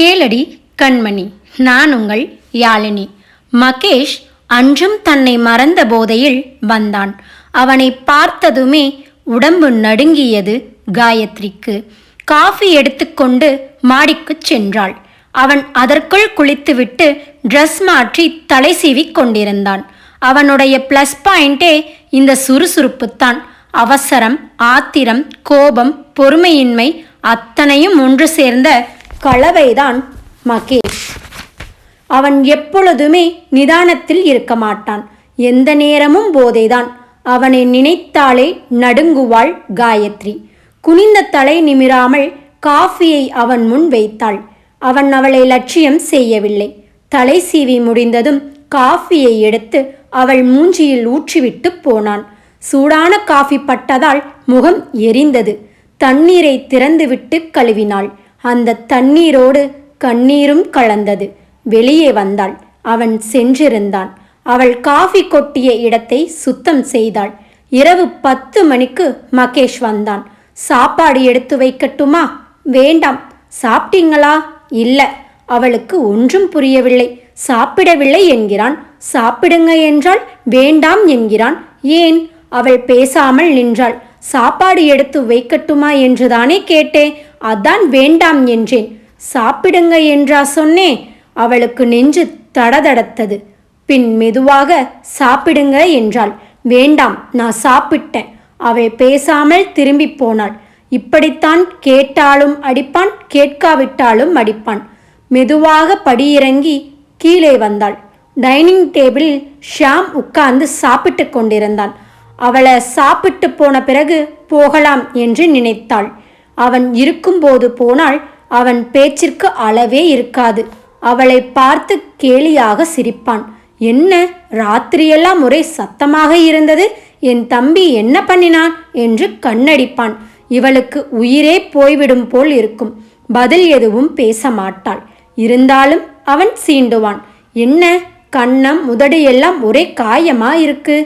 கேளடி கண்மணி. நான் உங்கள் யாழினி. மகேஷ் அன்றும் தன்னை மறந்த போதையில் வந்தான். அவனை பார்த்ததுமே உடம்பு நடுங்கியது காயத்ரிக்கு. காஃபி எடுத்துக்கொண்டு மாடிக்குச் சென்றாள். அவன் அதற்குள் குளித்துவிட்டு ட்ரெஸ் மாற்றி தலை சீவிக் கொண்டிருந்தான். அவனுடைய ப்ளஸ் பாயிண்டே இந்த சுறுசுறுப்புத்தான். அவசரம் ஆத்திரம் கோபம் பொறுமையின்மை அத்தனையும் ஒன்று சேர்ந்த கலவைதான் மகேஷ். அவன் எப்பொழுதுமே நிதானத்தில் இருக்க மாட்டான். எந்த நேரமும் போதைதான். அவனை நினைத்தாலே நடுங்குவாள் காயத்ரி. குனிந்த தலை நிமிராமல் காஃபியை அவன் முன் வைத்தாள். அவன் அவளை லட்சியம் செய்யவில்லை. தலை சீவி முடிந்ததும் காஃபியை எடுத்து அவள் மூஞ்சியில் ஊற்றிவிட்டு போனான். சூடான காஃபி பட்டதால் முகம் எரிந்தது. தண்ணீரை திறந்துவிட்டு கழுவினாள். அந்த தண்ணீரோடு கண்ணீரும் கலந்தது. வெளியே வந்தாள். அவன் சென்றிருந்தான். அவள் காஃபி கொட்டிய இடத்தை சுத்தம் செய்தாள். இரவு பத்து மணிக்கு மகேஷ் வந்தான். சாப்பாடு எடுத்து வைக்கட்டுமா? வேண்டாம். சாப்பிட்டீங்களா? இல்லை. அவளுக்கு ஒன்றும் புரியவில்லை. சாப்பிடவில்லை என்கிறான். சாப்பிடுங்க என்றால் வேண்டாம் என்கிறான். ஏன்? அவள் பேசாமல் நின்றாள். சாப்பாடு எடுத்து வைக்கட்டுமா என்றுதானே கேட்டேன். அதான் வேண்டாம் என்றேன். சாப்பிடுங்க என்றா சொன்னே. அவளுக்கு நெஞ்சு தடதடத்தது. பின் மெதுவாக சாப்பிடுங்க என்றாள். வேண்டாம் நான் சாப்பிட்டேன். அவள் பேசாமல் திரும்பி போனாள். இப்படித்தான் கேட்டாலும் அடிப்பான் கேட்காவிட்டாலும் அடிப்பான். மெதுவாக படியிறங்கி கீழே வந்தாள். டைனிங் டேபிளில் ஷாம் உட்கார்ந்து சாப்பிட்டு கொண்டிருந்தான். அவளை சாப்பிட்டு போன பிறகு போகலாம் என்று நினைத்தாள். அவன் இருக்கும்போது போனால் அவன் பேச்சிற்கு அளவே இருக்காது. அவளை பார்த்து கேலியாக சிரிப்பான். என்ன? ராத்திரியெல்லாம் ஒரே சத்தமாக இருந்தது? என் தம்பி என்ன பண்ணினான்? என்று கண்ணடிப்பான். இவளுக்கு உயிரே போய்விடும் போல் இருக்கும். பதில் எதுவும் பேச மாட்டாள். இருந்தாலும் அவன் சீண்டுவான். என்ன? கண்ணம் முதடு எல்லாம் ஒரே காயமா இருக்கு?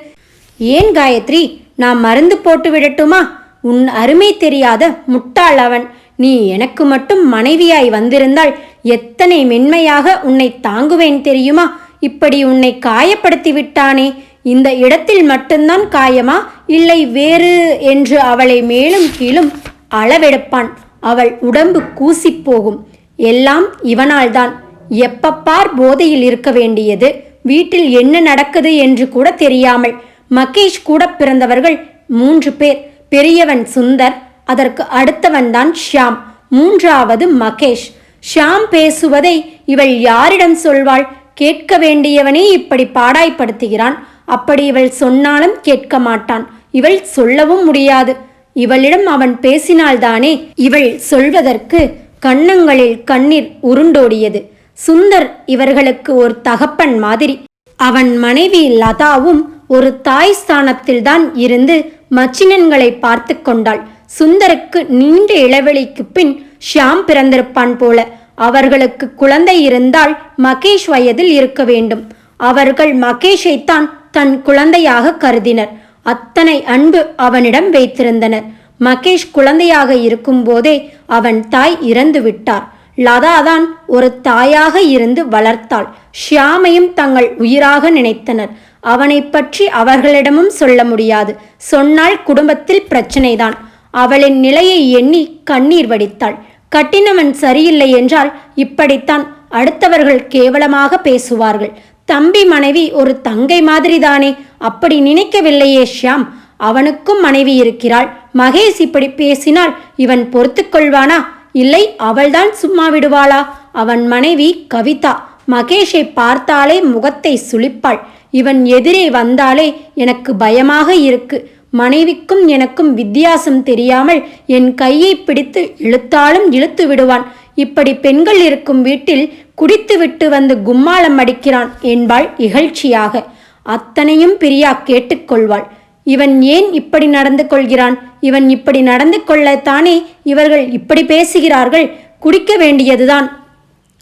ஏன் காயத்ரி? நான் மருந்து போட்டு விடட்டுமா? உன் அருமை தெரியாத முட்டாள் அவன். நீ எனக்கு மட்டும் மனைவியாய் வந்திருந்தால் எத்தனை மென்மையாக உன்னை தாங்குவேன் தெரியுமா? இப்படி உன்னை காயப்படுத்தி விட்டானே இந்த இடத்தில் மட்டும்தான் காயமா? இல்லை வேறு? என்று அவளை மேலும் கீழும் அளவெடுப்பான். அவள் உடம்பு கூசி போகும். எல்லாம் இவனால்தான். எப்பப்பார் போதையில் இருக்க வேண்டியது? வீட்டில் என்ன நடக்குது என்று கூட தெரியாமல் மகேஷ் கூட பிறந்தவர்கள் மூன்று பேர். பெரியவன் சுந்தர் அதற்கு அடுத்தவன்தான் ஷியாம். மூன்றாவது மகேஷ். ஷியாம் பேசுவதை இவள் யாரிடம் சொல்வாள்? கேட்க வேண்டியவனே இப்படி பாடாய்ப்படுத்துகிறான். அப்படி இவள் சொன்னாலும் கேட்க மாட்டான். இவள் சொல்லவும் முடியாது. இவளிடம் அவன் பேசினால்தானே இவள் சொல்வதற்கு கண்ணங்களில் கண்ணீர் உருண்டோடியது. சுந்தர் இவர்களுக்கு ஒரு தகப்பன் மாதிரி. அவன் மனைவி லதாவும் ஒரு தாய் ஸ்தானத்தில்தான் இருந்து மச்சினன்களை பார்த்து கொண்டாள். சுந்தருக்கு நீண்ட இளவெளிக்கு பின் ஷியாம் பிறந்திருப்பான் போல. அவர்களுக்கு குழந்தை இருந்தால் மகேஷ் வயதில் இருக்க வேண்டும். அவர்கள் மகேஷைத்தான் தன் குழந்தையாக கருதினர். அத்தனை அன்பு அவனிடம் வைத்திருந்தனர் மகேஷ் குழந்தையாக இருக்கும்போதே அவன் தாய் இறந்து விட்டார். லதாதான் ஒரு தாயாக இருந்து வளர்த்தாள். ஷியாமையும் தங்கள் உயிராக நினைத்தனர். அவனை பற்றி அவர்களிடமும் சொல்ல முடியாது. சொன்னால் குடும்பத்தில் பிரச்சனைதான். அவளின் நிலையை எண்ணி கண்ணீர் வடித்தாள். கட்டினவன் சரியில்லை என்றால் இப்படித்தான் அடுத்தவர்கள் கேவலமாக பேசுவார்கள். தம்பி மனைவி ஒரு தங்கை மாதிரிதானே. அப்படி நினைக்கவில்லையே ஷியாம். அவனுக்கும் மனைவி இருக்கிறாள். மகேஷ் இப்படி பேசினால் இவன் பொறுத்து கொள்வானா? இல்லை அவள்தான் சும்மா விடுவாளா? அவன் மனைவி கவிதா. மகேஷை பார்த்தாலே முகத்தை சுளிப்பாள். இவன் எதிரே வந்தாலே எனக்கு பயமாக இருக்கு. மனைவிக்கும் எனக்கும் வித்தியாசம் தெரியாமல் என் கையை பிடித்து இழுத்தாலும் இழுத்து விடுவான். இப்படி பெண்கள் இருக்கும் வீட்டில் குடித்துவிட்டு வந்து கும்மாளம் அடிக்கிறான் என்பாள் இகழ்ச்சியாக. அத்தனையும் பிரியா கேட்டுக்கொள்வாள். இவன் ஏன் இப்படி நடந்து கொள்கிறான்? இவன் இப்படி நடந்து கொள்ளத்தானே இவர்கள் இப்படி பேசுகிறார்கள்? குடிக்க வேண்டியதுதான்.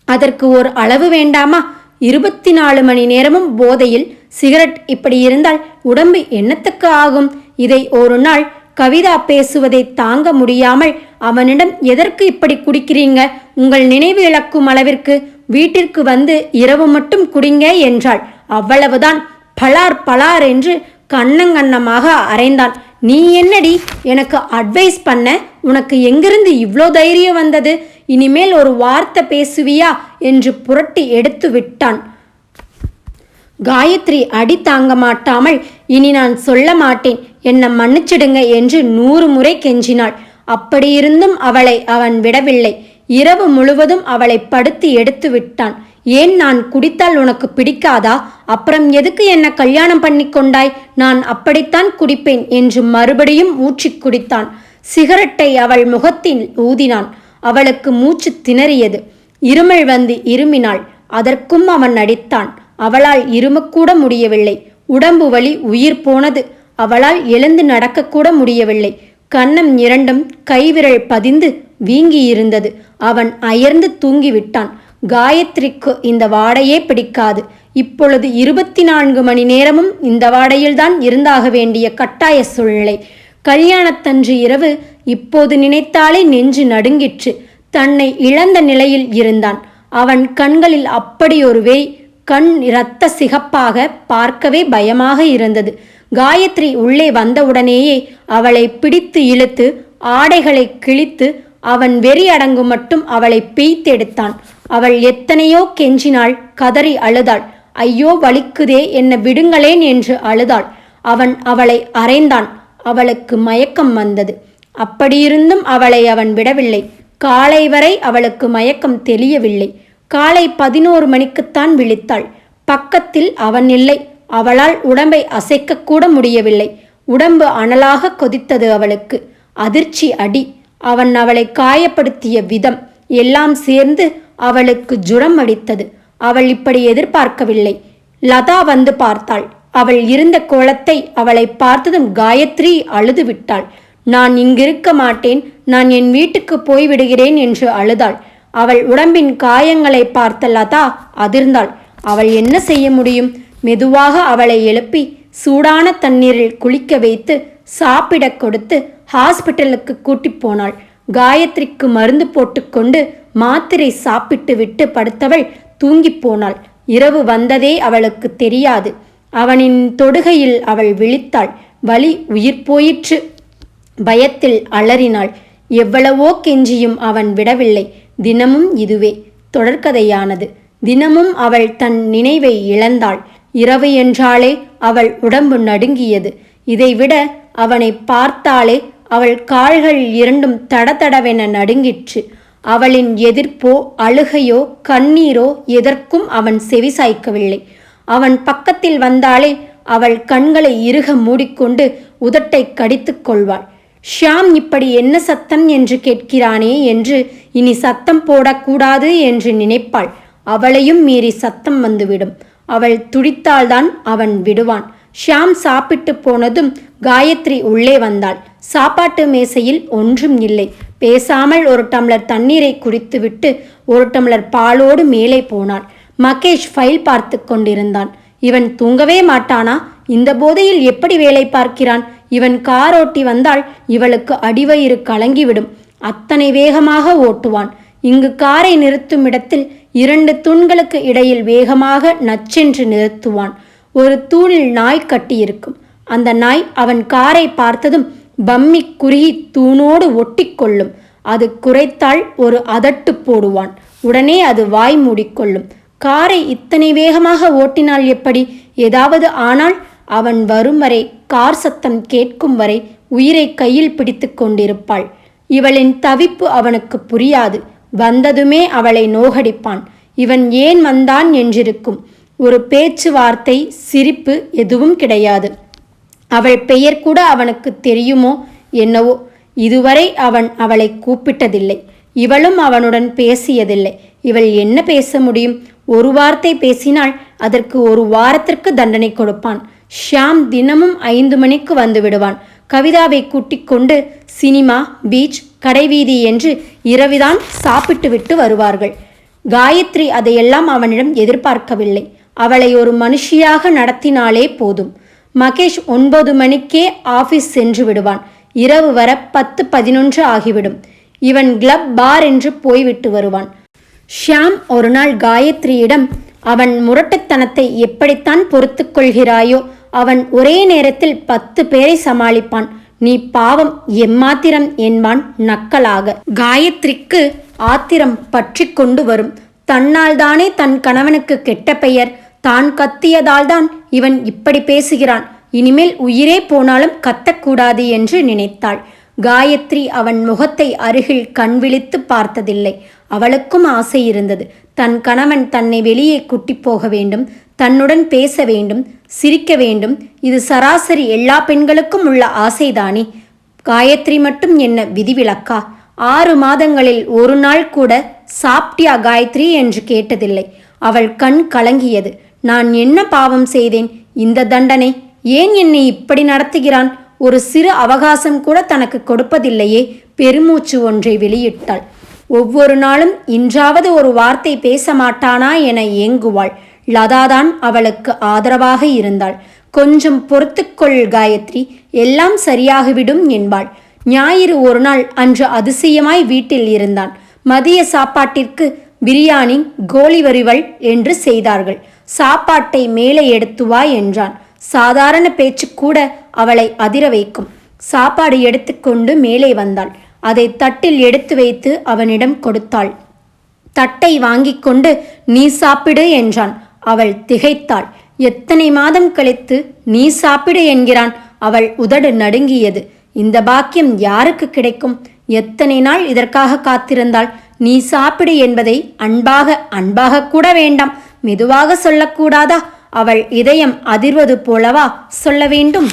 அதற்கு ஒரு அளவு வேண்டாமா? இருபத்தி நாலு மணி நேரமும் போதையில் சிகரெட் இப்படி இருந்தால் உடம்பு என்னத்துக்கு ஆகும்? இதை ஒரு நாள் கவிதா பேசுவதை தாங்க முடியாமல் அவனிடம் எதற்கு இப்படி குடிக்கிறீங்க? உங்கள் நினைவு இழக்கும் அளவிற்கு வீட்டிற்கு வந்து இரவு மட்டும் குடிங்க என்றாள். அவ்வளவுதான். பலார் பலார் என்று கண்ணங்கண்ணமாக அரைந்தான் நீ என்னடி? எனக்கு அட்வைஸ் பண்ண. உனக்கு எங்கிருந்து இவ்வளோ தைரியம் வந்தது? இனிமேல் ஒரு வார்த்தை பேசுவியா? என்று புரட்டி எடுத்து விட்டான். காயத்ரி அடி தாங்க மாட்டாமல் இனி நான் சொல்ல மாட்டேன். என்னை மன்னிச்சிடுங்க என்று நூறு முறை கெஞ்சினாள். அப்படியிருந்தும் அவளை அவன் விடவில்லை. இரவு முழுவதும் அவளை படுத்தி எடுத்து விட்டான். ஏன் நான் குடித்தால் உனக்கு பிடிக்காதா? அப்புறம் எதுக்கு என்ன கல்யாணம் பண்ணி கொண்டாய் நான் அப்படித்தான் குடிப்பேன் என்று மறுபடியும் ஊற்றி குடித்தான். சிகரெட்டை அவள் முகத்தில் ஊதினான். அவளுக்கு மூச்சு திணறியது. இருமல் வந்து இருமினாள். அதற்கும் அவன் அடித்தான். அவளால் இருமக்கூட முடியவில்லை. உடம்பு வலி உயிர் போனது. அவளால் எழுந்து நடக்கக்கூட முடியவில்லை. கன்னம் இரண்டும் கைவிரல் பதிந்து வீங்கியிருந்தது. அவன் அயர்ந்து தூங்கிவிட்டான். காயத்ரிக்கு இந்த வாடையே பிடிக்காது. இப்பொழுது இருபத்தி நான்கு மணி நேரமும் இந்த வாடையில்தான் இருந்தாக வேண்டிய கட்டாய சூழ்நிலை. கல்யாணத்தன்று இரவு இப்போது நினைத்தாலே நெஞ்சு நடுங்கிற்று. தன்னை இழந்த நிலையில் இருந்தான். அவன் கண்களில் அப்படியொரு வேய் கண் இரத்த சிகப்பாக பார்க்கவே பயமாக இருந்தது. காயத்ரி உள்ளே வந்தவுடனேயே அவளை பிடித்து இழுத்து ஆடைகளை கிழித்து அவன் வெறி அடங்கு மட்டும் அவளை பீய்த்தெடுத்தான் அவள் எத்தனையோ கெஞ்சினாள் கதறி அழுதாள். ஐயோ வலிக்குதே என்ன விடுங்களேன் என்று அழுதாள். அவன் அவளை அறைந்தான். அவளுக்கு மயக்கம் வந்தது. அப்படியிருந்தும் அவளை அவன் விடவில்லை. காலை வரை அவளுக்கு மயக்கம் தெரியவில்லை காலை பதினோரு மணிக்குத்தான் விழித்தாள். பக்கத்தில் அவன் இல்லை. அவளால் உடம்பை அசைக்கக்கூட முடியவில்லை. உடம்பு அனலாக கொதித்தது அவளுக்கு. அதிர்ச்சி அடி. அவன் அவளை காயப்படுத்திய விதம் எல்லாம் சேர்ந்து அவளுக்கு ஜுரம் அடித்தது. அவள் இப்படி எதிர்பார்க்கவில்லை. லதா வந்து பார்த்தாள். அவள் இருந்த கோலத்தை அவளை பார்த்ததும் காயத்ரி அழுது விட்டாள் நான் இங்கிருக்க மாட்டேன். நான் என் வீட்டுக்கு போய்விடுகிறேன் என்று அழுதாள். அவள் உடம்பின் காயங்களை பார்த்த லதா அதிர்ந்தாள். அவள் என்ன செய்ய முடியும்? மெதுவாக அவளை எழுப்பி சூடான தண்ணீரில் குளிக்க வைத்து சாப்பிடக் கொடுத்து ஹாஸ்பிட்டலுக்கு கூட்டிப் போனாள். காயத்ரிக்கு மருந்து போட்டுக்கொண்டு மாத்திரை சாப்பிட்டு விட்டு படுத்தவள் தூங்கிப் போனாள். இரவு வந்ததே அவளுக்கு தெரியாது. அவனின் தொடுகையில் அவள் விழித்தாள். வலி உயிர் போயிற்று. பயத்தில் அலறினாள். எவ்வளவோ கெஞ்சியும் அவன் விடவில்லை. தினமும் இதுவே. தொடர்கதையானது. தினமும் அவள் தன் நினைவை இழந்தாள். இரவு என்றாலே அவள் உடம்பு நடுங்கியது. இதைவிட அவனை பார்த்தாலே அவள் கால்கள் இரண்டும் தடதடவென நடுங்கிற்று. அவளின் எதிர்ப்போ அழுகையோ கண்ணீரோ எதற்கும் அவன் செவிசாய்க்கவில்லை அவன் பக்கத்தில் வந்தாலே அவள் கண்களை இறுக மூடிக்கொண்டு உதட்டை கடித்துக் கொள்வாள். ஷியாம் இப்படி என்ன சத்தம் என்று கேட்கிறானே என்று இனி சத்தம் போடக்கூடாது என்று நினைப்பாள். அவளையும் மீறி சத்தம் வந்துவிடும். அவள் துடித்தால்தான் அவன் விடுவான். ஷியாம் சாப்பிட்டு போனதும் காயத்ரி உள்ளே வந்தாள். சாப்பாட்டு மேசையில் ஒன்றும் இல்லை. பேசாமல் ஒரு டம்ளர் தண்ணீரை குடித்துவிட்டு ஒரு டம்ளர் பாலோடு மேலே போனாள். மகேஷ் ஃபைல் பார்த்து கொண்டிருந்தான். இவன் தூங்கவே மாட்டானா? இந்த போதையில் எப்படி வேலை பார்க்கிறான்? இவன் காரோட்டி வந்தால் இவளுக்கு அடிவயிறு கலங்கிவிடும். அத்தனை வேகமாக ஓட்டுவான். இங்கு காரை நிறுத்தும் இடத்தில் இரண்டு தூண்களுக்கு இடையில் வேகமாக நச்சென்று நிறுத்துவான். ஒரு தூணில் நாய் கட்டியிருக்கும். அந்த நாய் அவன் காரை பார்த்ததும் பம்மி குறுகி தூணோடு ஒட்டிக்கொள்ளும். அது குறைத்தால் ஒரு அதட்டு போடுவான். உடனே அது வாய் மூடிக்கொள்ளும். காரை இத்தனை வேகமாக ஓட்டினால் எப்படி? ஏதாவது ஆனால் அவன் வரும் வரை கார் சத்தம் கேட்கும் வரை உயிரை கையில் பிடித்து கொண்டிருப்பாள். இவளின் தவிப்பு அவனுக்கு புரியாது. வந்ததுமே அவளை நோகடிப்பான். இவன் ஏன் வந்தான் என்றிருக்கும். ஒரு பேச்சுவார்த்தை சிரிப்பு எதுவும் கிடையாது. அவள் பெயர் கூட அவனுக்கு தெரியுமோ என்னவோ. இதுவரை அவன் அவளை கூப்பிட்டதில்லை. இவளும் அவனுடன் பேசியதில்லை. இவள் என்ன பேச முடியும்? ஒரு வார்த்தை பேசினால் அதற்கு ஒரு வாரத்திற்கு தண்டனை கொடுப்பான். ஷியாம் தினமும் ஐந்து மணிக்கு வந்து விடுவான். கவிதாவை கூட்டிக் கொண்டு சினிமா பீச் கடைவீதி என்று இரவிதான் சாப்பிட்டு விட்டு வருவார்கள். காயத்ரி அதையெல்லாம் அவனிடம் எதிர்பார்க்கவில்லை. அவளை ஒரு மனுஷியாக நடத்தினாலே போதும். மகேஷ் ஒன்பது மணிக்கே ஆபீஸ் சென்று விடுவான். இரவு வர பத்து பதினொன்று ஆகிவிடும். இவன் கிளப் பார் என்று போய்விட்டு வருவான். ஷியாம் ஒரு நாள் காயத்ரியிடம் அவன் முரட்டுத்தனத்தை எப்படித்தான் பொறுத்து கொள்கிறாயோ அவன் ஒரே நேரத்தில் பத்து பேரை சமாளிப்பான். நீ பாவம் எம்மாத்திரம் என்பான் நக்கலாக. காயத்ரிக்கு ஆத்திரம் பற்றி கொண்டு வரும். தன்னால் தானே தன் கணவனுக்கு கெட்ட பெயர். தான் கத்தியதால்தான் இவன் இப்படி பேசுகிறான். இனிமேல் உயிரே போனாலும் கத்தக்கூடாது என்று நினைத்தாள். காயத்ரி அவன் முகத்தை அருகில் கண் விழித்து பார்த்ததில்லை. அவளுக்கும் ஆசை இருந்தது. தன் கணவன் தன்னை வெளியே குட்டி போக வேண்டும். தன்னுடன் பேச வேண்டும் சிரிக்க வேண்டும். இது சராசரி எல்லா பெண்களுக்கும் உள்ள ஆசைதானே? காயத்ரி மட்டும் என்ன விதிவிலக்கா? ஆறு மாதங்களில் ஒரு நாள் கூட சாப்பிட்டியா காயத்ரி என்று கேட்டதில்லை. அவள் கண் கலங்கியது. நான் என்ன பாவம் செய்தேன்? இந்த தண்டனை. ஏன் என்னை இப்படி நடத்துகிறான்? ஒரு சிறு அவகாசம் கூட தனக்கு கொடுப்பதில்லையே. பெருமூச்சு ஒன்றை வெளியிட்டாள். ஒவ்வொரு நாளும் இன்றாவது ஒரு வார்த்தை பேச மாட்டானா என ஏங்குவாள். லதாதான் அவளுக்கு ஆதரவாக இருந்தாள். கொஞ்சம் பொறுத்துக்கொள் காயத்ரி எல்லாம் சரியாகிவிடும் என்பாள். ஞாயிறு ஒரு நாள் அன்று அதிசயமாய் வீட்டில் இருந்தான். மதிய சாப்பாட்டிற்கு பிரியாணி கோழி வரிவள் என்று செய்தார்கள். சாப்பாட்டை மேலே எடுத்து வா என்றான். சாதாரண பேச்சு கூட அவளை அதிர வைக்கும். சாப்பாடு எடுத்துக்கொண்டு மேலே வந்தாள். அதை தட்டில் எடுத்து வைத்து அவனிடம் கொடுத்தாள். தட்டை வாங்கிக் கொண்டு நீ சாப்பிடு என்றான். அவள் திகைத்தாள். எத்தனை மாதம் கழித்து நீ சாப்பிடு என்கிறான். அவள் உதடு நடுங்கியது. இந்த பாக்கியம் யாருக்கு கிடைக்கும்? எத்தனை நாள் இதற்காக காத்திருந்தாள்? நீ சாப்பிடு என்பதை அன்பாக அன்பாக கூட வேண்டாம். மெதுவாக சொல்லக்கூடாதா? அவள் இதயம் அதிர்வது போலவா சொல்ல வேண்டும்?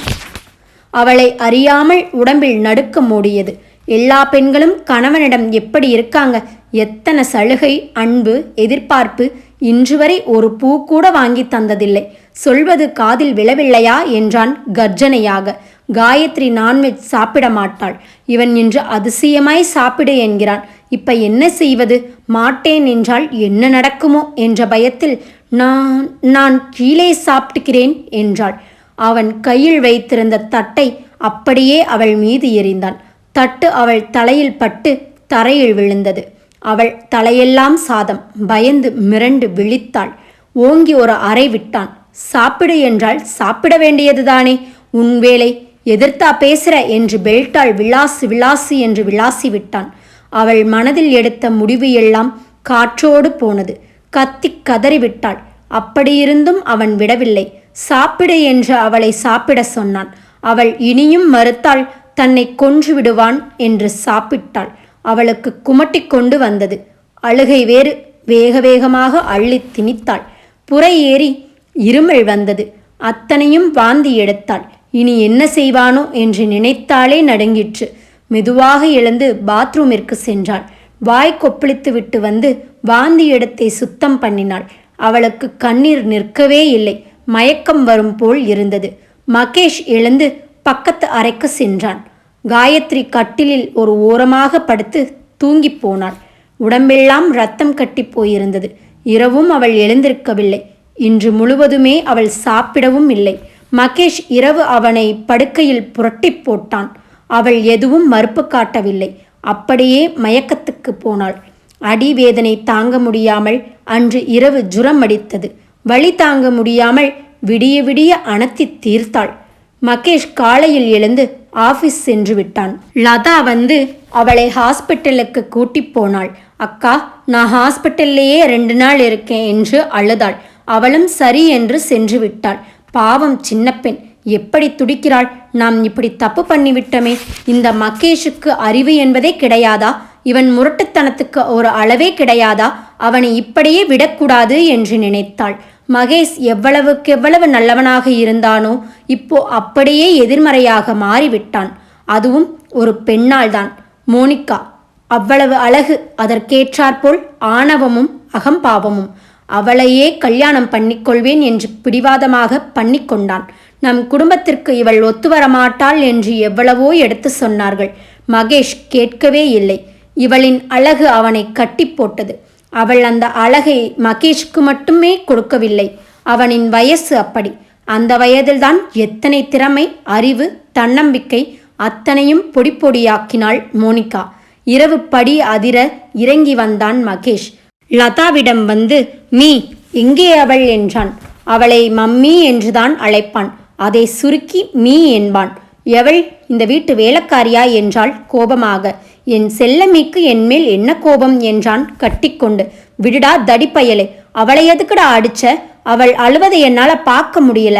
அவளை அறியாமல் உடம்பில் நடுக்க மூடியது. எல்லா பெண்களும் கணவனிடம் எப்படி இருக்காங்க? எத்தனை சலுகை அன்பு எதிர்பார்ப்பு இன்று வரை ஒரு பூ கூட வாங்கி தந்ததில்லை. சொல்வது காதில் விழவில்லையா? என்றான் கர்ஜனையாக. காயத்ரி நான்வெஜ் சாப்பிட மாட்டாள். இவன் இன்று அதிசயமாய் சாப்பிடு என்கிறான். இப்ப என்ன செய்வது? மாட்டேன் என்றால் என்ன நடக்குமோ? என்ற பயத்தில் நான் நான் கீழே சாப்பிட்டுக்கிறேன் என்றாள். அவன் கையில் வைத்திருந்த தட்டை அப்படியே அவள் மீது எறிந்தான். தட்டு அவள் தலையில் பட்டு தரையில் விழுந்தது. அவள் தலையெல்லாம் சாதம் பயந்து மிரண்டு விழித்தாள். ஓங்கி ஒரு அறை விட்டான். சாப்பிடு என்றால் சாப்பிட வேண்டியதுதானே உன் வேலை எதிர்த்தா பேசுற என்று பெல்ட்டாள் விளாசு விளாசு என்று விளாசி விட்டான். அவள் மனதில் எடுத்த முடிவு எல்லாம் காற்றோடு போனது. கத்தி கதறிவிட்டாள் அப்படியிருந்தும் அவன் விடவில்லை. சாப்பிடு என்று அவளை சாப்பிட சொன்னான். அவள் இனியும் மறுத்தாள் தன்னை கொன்று விடுவான் என்று சாப்பிட்டாள். அவளுக்கு குமட்டி கொண்டு வந்தது. அழுகை வேறு. வேக வேகமாக அள்ளி திணித்தாள். புறை ஏறி இருமல் வந்தது. அத்தனையும் வாந்தி எடுத்தாள். இனி என்ன செய்வானோ என்று நினைத்தாலே நடுங்கிற்று. மெதுவாக எழுந்து பாத்ரூமிற்கு சென்றாள். வாய் கொப்பளித்து விட்டு வந்து வாந்தி இடத்தை சுத்தம் பண்ணினாள். அவளுக்கு கண்ணீர் நிற்கவே இல்லை. மயக்கம் வரும் போல் இருந்தது. மகேஷ் எழுந்து பக்கத்து அறைக்கு சென்றான். காயத்ரி கட்டிலில் ஒரு ஓரமாக படுத்து தூங்கி போனாள். உடம்பெல்லாம் ரத்தம் கட்டி போயிருந்தது. இரவும் அவள் எழுந்திருக்கவில்லை. இன்று முழுவதுமே அவள் சாப்பிடவும் இல்லை. மகேஷ் இரவு அவனை படுக்கையில் புரட்டி போட்டான். அவள் எதுவும் மறுப்பு காட்டவில்லை. அப்படியே மயக்கத்துக்கு போனாள். அடிவேதனை தாங்க முடியாமல் அன்று இரவு ஜுரம் அடித்தது. வழி தாங்க முடியாமல் விடிய விடிய அணத்தி தீர்த்தாள். மகேஷ் காலையில் எழுந்து ஆபீஸ் சென்று விட்டான். லதா வந்து அவளை ஹாஸ்பிட்டலுக்கு கூட்டி போனாள். அக்கா நான் ஹாஸ்பிட்டல்லையே ரெண்டு நாள் இருக்கேன் என்று அழுதாள். அவளும் சரி என்று சென்று விட்டாள். பாவம் சின்ன பெண். எப்படி துடிக்கிறாள்? நாம் இப்படி தப்பு பண்ணிவிட்டோமே இந்த மகேஷுக்கு அறிவு என்பதே கிடையாதா? இவன் முரட்டுத்தனத்துக்கு ஒரு அளவே கிடையாதா? அவனை இப்படியே விடக்கூடாது என்று நினைத்தாள். மகேஷ் எவ்வளவுக்கு எவ்வளவு நல்லவனாக இருந்தானோ இப்போ அப்படியே எதிர்மறையாக மாறிவிட்டான். அதுவும் ஒரு பெண்ணால்தான் மோனிகா அவ்வளவு அழகு அதற்கேற்றாற்போல் ஆணவமும் அகம்பாவமும். அவளையே கல்யாணம் பண்ணிக்கொள்வேன் என்று பிடிவாதமாக பண்ணிக்கொண்டான். நம் குடும்பத்திற்கு இவள் ஒத்து வரமாட்டாள் என்று எவ்வளவோ எடுத்து சொன்னார்கள். மகேஷ் கேட்கவே இல்லை. இவளின் அழகு அவனை கட்டி போட்டது. அவள் அந்த அழகை மகேஷ்க்கு மட்டுமே கொடுக்கவில்லை. அவனின் வயசு அப்படி. அந்த வயதில்தான் எத்தனை திறமை அறிவு தன்னம்பிக்கை அத்தனையும் பொடி பொடியாக்கினாள் மோனிகா. இரவு படி அதிர இறங்கி வந்தான் மகேஷ். லதாவிடம் வந்து மீ எங்கே அவள் என்றான். அவளை மம்மி என்றுதான் அழைப்பான். அதை சுருக்கி மீ என்பான். எவள்? இந்த வீட்டு வேலைக்காரியா? என்றாள் கோபமாக. என் செல்லமிக்கு என்மேல் என்ன கோபம்? என்றான் கட்டிக்கொண்டு. விடுடா தடிப்பயலே. அவளை எதுக்குடா அடிச்ச? அவள் அழுவதை என்னால் பார்க்க முடியல.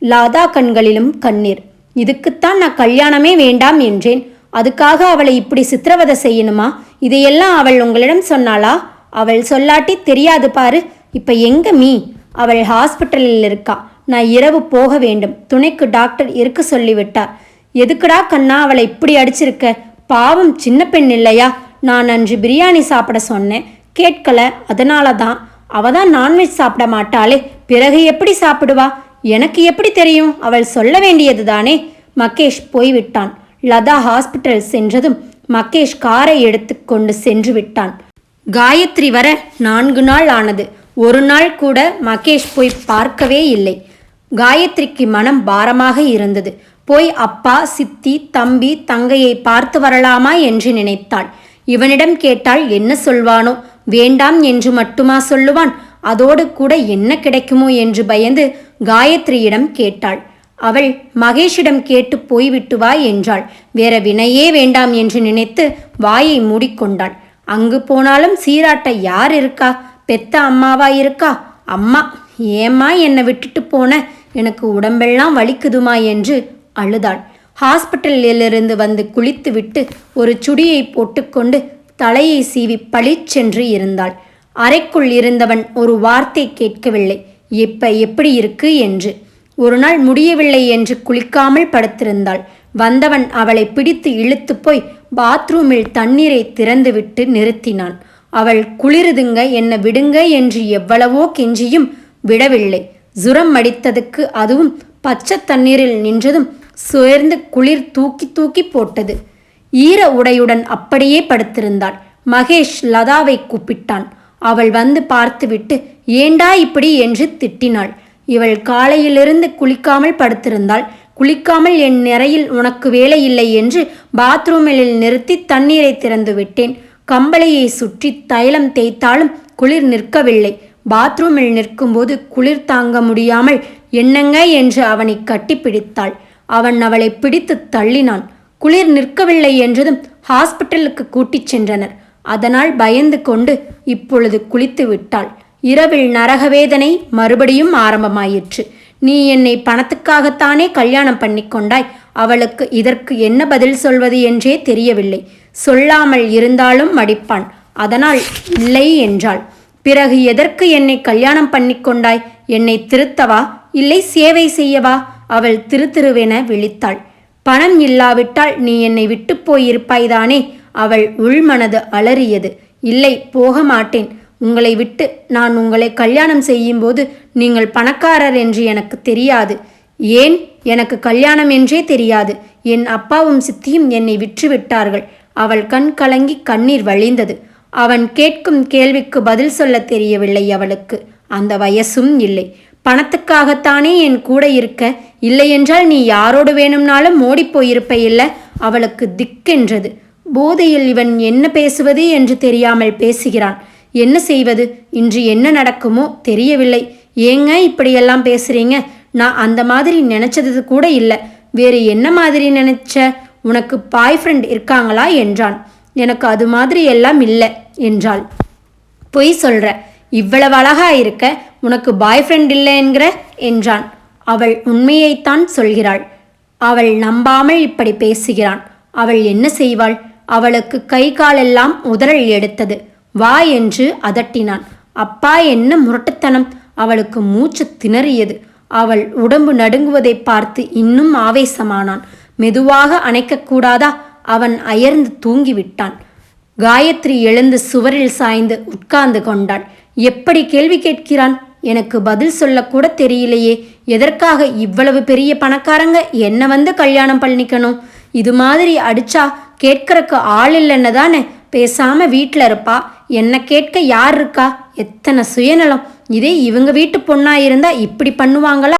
லாதா கண்களிலும் கண்ணீர். இதுக்குத்தான் நான் கல்யாணமே வேண்டாம் என்றேன். அதுக்காக அவளை இப்படி சித்திரவதை செய்யணுமா? இதையெல்லாம் அவள் உங்களிடம் சொன்னாளா? அவள் சொல்லாட்டி தெரியாது பாரு. இப்ப எங்க மீ? அவள் ஹாஸ்பிட்டலில் இருக்கா. நான் இரவு போக வேண்டும். துணைக்கு டாக்டர் இருக்க சொல்லிவிட்டார். எதுக்குடா கண்ணா அவளை இப்படி அடிச்சிருக்க? பாவம் சின்ன பெண் இல்லையா? நான் அன்று பிரியாணி சாப்பிட சொன்னேன். கேட்கல. அதனால தான் அவ தான் நான்வெஜ் சாப்பிட மாட்டாளே. பிறகு எப்படி சாப்பிடுவா? எனக்கு எப்படி தெரியும்? அவள் சொல்ல வேண்டியது தானே மகேஷ் போய்விட்டான். லதா ஹாஸ்பிட்டல் சென்றதும் மகேஷ் காரை எடுத்துக்கொண்டு சென்று விட்டான். காயத்ரி வர நான்கு நாள் ஆனது. ஒரு நாள் கூட மகேஷ் போய் பார்க்கவே இல்லை. காயத்ரிக்கு மனம் பாரமாக இருந்தது. போய் அப்பா சித்தி தம்பி தங்கையை பார்த்து வரலாமா என்று நினைத்தாள். இவனிடம் கேட்டால் என்ன சொல்வானோ? வேண்டாம் என்று மட்டுமா சொல்லுவான்? அதோடு கூட என்ன கிடைக்குமோ என்று பயந்து காயத்ரியிடம் கேட்டாள். அவள் மகேஷிடம் கேட்டு போய்விட்டு வா என்றாள். வேற வினையே வேண்டாம் என்று நினைத்து வாயை மூடிக்கொண்டாள். அங்கு போனாலும் சீராட்ட யார் இருக்கா? பெத்த அம்மாவா இருக்கா? அம்மா ஏம்மா என்னை விட்டுட்டு போன? எனக்கு உடம்பெல்லாம் வலிக்குதுமா என்று அழுதாள். ஹாஸ்பிட்டலிலிருந்து வந்து குளித்துவிட்டு ஒரு சுடியை போட்டுக்கொண்டு தலையை சீவி பளிச்சென்று இருந்தாள். அறைக்குள் இருந்தவன் ஒரு வார்த்தை கேட்கவில்லை. இப்ப எப்படி இருக்கு? என்று. ஒரு நாள் முடியவில்லை என்று குளிக்காமல் படுத்திருந்தாள். வந்தவன் அவளை பிடித்து இழுத்து போய் பாத்ரூமில் தண்ணீரை திறந்துவிட்டு நிறுத்தினான். அவள் குளிருதுங்க என்ன விடுங்க என்று எவ்வளவோ கெஞ்சியும் விடவில்லை. ஜுரம் அடித்ததுக்கு அதுவும் பச்சை தண்ணீரில் நின்றதும் சுயர்ந்து குளிர் தூக்கி தூக்கி போட்டது. ஈர உடையுடன் அப்படியே படுத்திருந்தாள். மகேஷ் லதாவை கூப்பிட்டான். அவள் வந்து பார்த்துவிட்டு ஏண்டா இப்படி? என்று திட்டினாள். இவள் காலையிலிருந்து குளிக்காமல் படுத்திருந்தாள். குளிக்காமல் என் நிறையில் உனக்கு வேலை இல்லை என்று பாத்ரூமில் நிறுத்தி தண்ணீரை திறந்து விட்டேன். கம்பளையை சுற்றி தைலம் தேய்த்தாலும் குளிர் நிற்கவில்லை. பாத்ரூமில் நிற்கும்போது குளிர் தாங்க முடியாமல் என்னங்க? என்று அவனை கட்டிப்பிடித்தாள். அவன் அவளை பிடித்து தள்ளினான். குளிர் நிற்கவில்லை என்றதும் ஹாஸ்பிட்டலுக்கு கூட்டிச் சென்றனர். அதனால் பயந்து கொண்டு இப்பொழுது குளித்து விட்டாள். இரவில் நரகவேதனை மறுபடியும் ஆரம்பமாயிற்று. நீ என்னை பணத்துக்காகத்தானே கல்யாணம் பண்ணிக்கொண்டாய் அவளுக்கு இதற்கு என்ன பதில் சொல்வது என்றே தெரியவில்லை. சொல்லாமல் இருந்தாலும் மடிப்பான். அதனால் இல்லை என்றாள். பிறகு எதற்கு என்னை கல்யாணம் பண்ணிக்கொண்டாய் என்னை திருத்தவா? இல்லை சேவை செய்யவா? அவள் திருத்திருவென விழித்தாள். பணம் இல்லாவிட்டால் நீ என்னை விட்டு போயிருப்பாய்தானே? அவள் உள்மனது அலறியது. இல்லை போக மாட்டேன் உங்களை விட்டு நான் உங்களை கல்யாணம் செய்யும்போது நீங்கள் பணக்காரர் என்று எனக்கு தெரியாது. ஏன்? எனக்கு கல்யாணம் என்றே தெரியாது. என் அப்பாவும் சித்தியும் என்னை விற்று விட்டார்கள் அவள் கண் கலங்கி கண்ணீர் வழிந்தது. அவன் கேட்கும் கேள்விக்கு பதில் சொல்ல தெரியவில்லை அவளுக்கு. அந்த வயசும் இல்லை. பணத்துக்காகத்தானே என் கூட இருக்க? இல்லையென்றால் நீ யாரோடு வேணும்னாலும் மோடி போயிருப்ப இல்ல அவளுக்கு திக்கென்றது. போதையில் இவன் என்ன பேசுவது என்று தெரியாமல் பேசுகிறான். என்ன செய்வது? இன்று என்ன நடக்குமோ தெரியவில்லை. ஏங்க இப்படியெல்லாம் பேசுறீங்க? நான் அந்த மாதிரி நினைச்சது கூட இல்லை. வேறு என்ன மாதிரி நினைச்ச? உனக்கு பாய் ஃப்ரெண்ட் இருக்காங்களா? என்றான். எனக்கு அது மாதிரி எல்லாம் இல்லை என்றாள். பொய் சொல்ற. இவ்வளவு அழகா இருக்க. உனக்கு பாய் ஃப்ரெண்ட் இல்லை என்கிற என்றான். அவள் உண்மையைத்தான் சொல்கிறாள். அவள் நம்பாமல் இப்படி பேசுகிறான். அவள் என்ன செய்வாள்? அவளுக்கு கை காலெல்லாம் உதறல் எடுத்தது. வா என்று அதட்டினான். அப்பா என்ன முரட்டுத்தனம். அவளுக்கு மூச்சு திணறியது. அவள் உடம்பு நடுங்குவதை பார்த்து இன்னும் ஆவேசமானான். மெதுவாக அணைக்கக்கூடாதா அவன் அயர்ந்து தூங்கிவிட்டான். காயத்ரி எழுந்து சுவரில் சாய்ந்து உட்கார்ந்து கொண்டாள். எப்படி கேள்வி கேட்கிறான்? எனக்கு பதில் சொல்லக்கூட தெரியலையே. எதற்காக இவ்வளவு பெரிய பணக்காரங்க என்ன வந்து கல்யாணம் பண்ணிக்கணும்? இது மாதிரி அடிச்சா கேட்கறக்கு ஆள் இல்லைன்னு தானே. பேசாம வீட்டில் இருப்பா. என்ன கேட்க யார் இருக்கா? எத்தனை சுயநலம். இதே இவங்க வீட்டு பொண்ணா இருந்தா இப்படி பண்ணுவாங்களா?